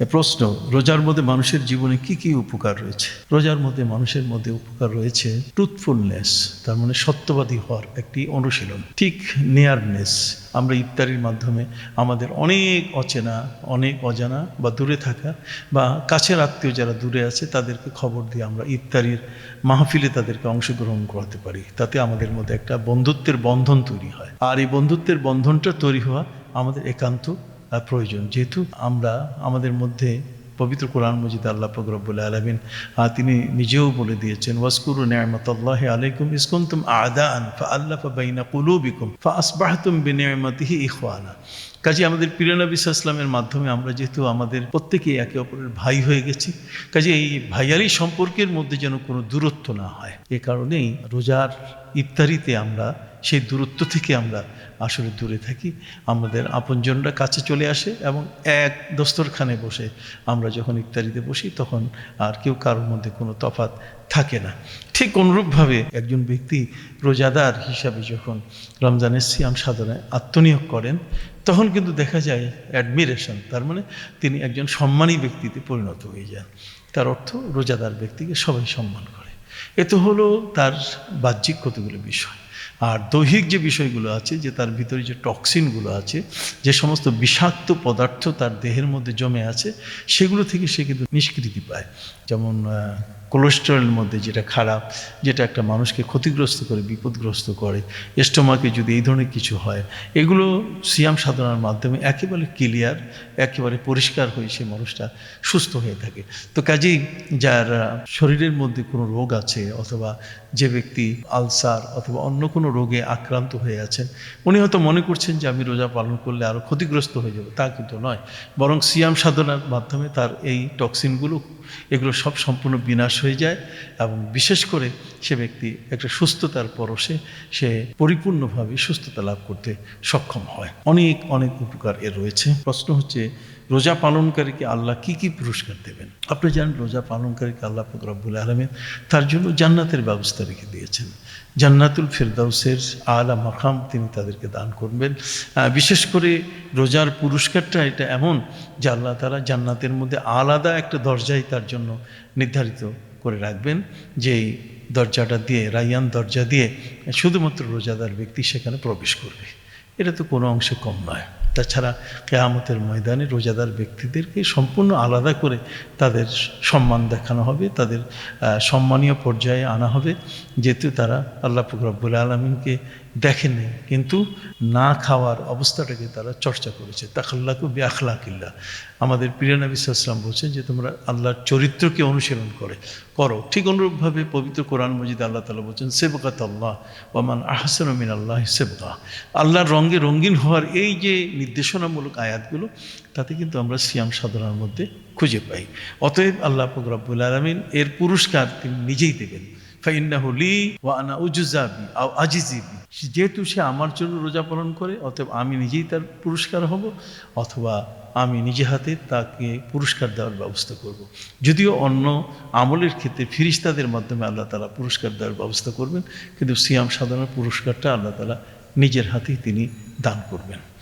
প্রশ্ন, রোজার মধ্যে মানুষের জীবনে কি কি উপকার রয়েছে? রোজার মধ্যে মানুষের মধ্যে উপকার রয়েছে ট্রুথফুলনেস তার মানে সত্যবাদী হওয়ার একটি অনুশীলন, ঠিক নিয়ারনেস আমরা ইফতারির মাধ্যমে আমাদের অনেক অচেনা, অনেক অজানা বা দূরে থাকা বা কাছের আত্মীয় যারা দূরে আছে, তাদেরকে খবর দিয়ে আমরা ইফতারির মাহফিলে তাদেরকে অংশগ্রহণ করাতে পারি। তাতে আমাদের মধ্যে একটা বন্ধুত্বের বন্ধন তৈরি হয়। আর এই বন্ধুত্বের বন্ধনটা তৈরি হওয়া আমাদের একান্ত প্রয়োজন। যেহেতু আমরা আমাদের মধ্যে পবিত্র কোরআন মজিদ আল্লাহ ফকরবুল আলমিন তিনি নিজেও বলে দিয়েছেন ওয়াসকুরু নিয়ামতাল্লাহ আলাইকুম ইসকুন্তুম আদান ফা আল্লাহ বাইনা কুলুবিকুম ফা আসবাহতুম বিনিয়ামতিহি ইখওয়ানা। কাজে আমাদের পিরানবী ইসলামের মাধ্যমে আমরা যেহেতু আমাদের প্রত্যেকেই একে অপরের ভাই হয়ে গেছি কাজে এই ভাইয়ারি সম্পর্কের মধ্যে যেন কোনো দূরত্ব না হয়। এ কারণেই রোজার ইফতারিতে আমরা সেই দূরত্ব থেকে আমরা আসলে দূরে থাকি। আমাদের আপনজনরা কাছে চলে আসে এবং এক দস্তরখানে বসে আমরা যখন ইফতারিতে বসি তখন আর কেউ কারোর মধ্যে কোনো তফাত থাকে না। ঠিক অনুরূপভাবে একজন ব্যক্তি রোজাদার হিসাবে যখন রমজানের সিয়াম সাধনায় আত্মনিয়োগ করেন, তখন কিন্তু দেখা যায় অ্যাডমিরেশন, তার মানে তিনি একজন সম্মানী ব্যক্তিতে পরিণত হয়ে যান। তার অর্থ রোজাদার ব্যক্তিকে সবাই সম্মান করে। এ তো হলো তার বাহ্যিক কতগুলো বিষয়। আর দৈহিক যে বিষয়গুলো আছে, যে তার ভিতরে যে টক্সিনগুলো আছে, যে সমস্ত বিষাক্ত পদার্থ তার দেহের মধ্যে জমে আছে, সেগুলো থেকে সে কিন্তু নিষ্কৃতি পায়। যেমন কোলেস্টেরলের মধ্যে যেটা খারাপ, যেটা একটা মানুষকে ক্ষতিগ্রস্ত করে, বিপদগ্রস্ত করে, স্টোমাকে যদি এই ধরনের কিছু হয়, এগুলো সিয়াম সাধনার মাধ্যমে একেবারে ক্লিয়ার, একেবারে পরিষ্কার হয়ে সে মানুষটা সুস্থ হয়ে থাকে। তো কাজেই যার শরীরের মধ্যে কোনো রোগ আছে, অথবা যে ব্যক্তি আলসার অথবা অন্য কোনো রোগে আক্রান্ত হয়ে আছেন। উনি হয়তো মনে করছেন যে আমি রোজা পালন করলে আরও ক্ষতিগ্রস্ত হয়ে যাবে। তা কিন্তু নয়। বরং সিয়াম সাধনার মাধ্যমে তার এই টক্সিনগুলো, এগুলো সব সম্পূর্ণ বিনাশ হয়ে যায় এবং বিশেষ করে সে ব্যক্তি একটা সুস্থতার পরশে সে পরিপূর্ণভাবে সুস্থতা লাভ করতে সক্ষম হয়। অনেক অনেক উপকার এর রয়েছে। প্রশ্ন হচ্ছে রোজা পালনকারীকে আল্লাহ কি কি পুরস্কার দেবেন? আপনি জানেন রোজা পালনকারীকে আল্লাহ ফকরাবুল আলমেন তার জন্য জান্নাতের ব্যবস্থা রেখে দিয়েছেন। জান্নাতুল ফেরদাউসের আলা মাকাম তিনি তাদেরকে দান করবেন। বিশেষ করে রোজার পুরস্কারটা এটা এমন যে আল্লাহ তারা জান্নাতের মধ্যে আলাদা একটা দরজাই তার জন্য নির্ধারিত করে রাখবেন যে দরজাটা দিয়ে, রাইয়ান দরজা দিয়ে শুধুমাত্র রোজাদার ব্যক্তি সেখানে প্রবেশ করবে। এটা তো কোনো অংশে কম নয়। তাছাড়া কেয়ামতের ময়দানে রোজাদার ব্যক্তিদেরকে সম্পূর্ণ আলাদা করে তাদের সম্মান দেখানো হবে, তাদের সম্মানীয় পর্যায়ে আনা হবে, যেহেতু তারা আল্লাহ ফকরাবুল আলমিনকে দেখেনি কিন্তু না খাওয়ার অবস্থাটাকে তারা চর্চা করেছে। তাখাল্লাকু বেআখলাকিল্লা আমাদের প্রিয়ানবী সাল্লাম বলছেন যে তোমরা আল্লাহর চরিত্রকে অনুশীলন করে। করো। ঠিক অনুরূপভাবে পবিত্র কোরআন মজিদ আল্লাহ তালা বলছেন সেবকাত আল্লাহ ওমান আহসান মিন আল্লাহ সেবকা আল্লাহর রঙে রঙিন হওয়ার এই যে নির্দেশনামূলক আয়াতগুলো, তাতে কিন্তু আমরা সিয়াম সাধনার মধ্যে খুঁজে পাই। অতএব আল্লাহ ফকরাবুল আলমিন এর পুরস্কার তিনি নিজেই দেবেন। আনা যেহেতু সে আমার জন্য রোজা পালন করে, অতএব আমি নিজেই তার পুরস্কার হব, অথবা আমি নিজে হাতে তাকে পুরস্কার দেওয়ার ব্যবস্থা করব। যদিও অন্য আমলের ক্ষেত্রে ফিরিস্তাদের মাধ্যমে আল্লাহ তালা পুরস্কার দেওয়ার ব্যবস্থা করবেন, কিন্তু সিয়াম সাধনার পুরস্কারটা আল্লাহ তালা নিজের হাতেই তিনি দান করবেন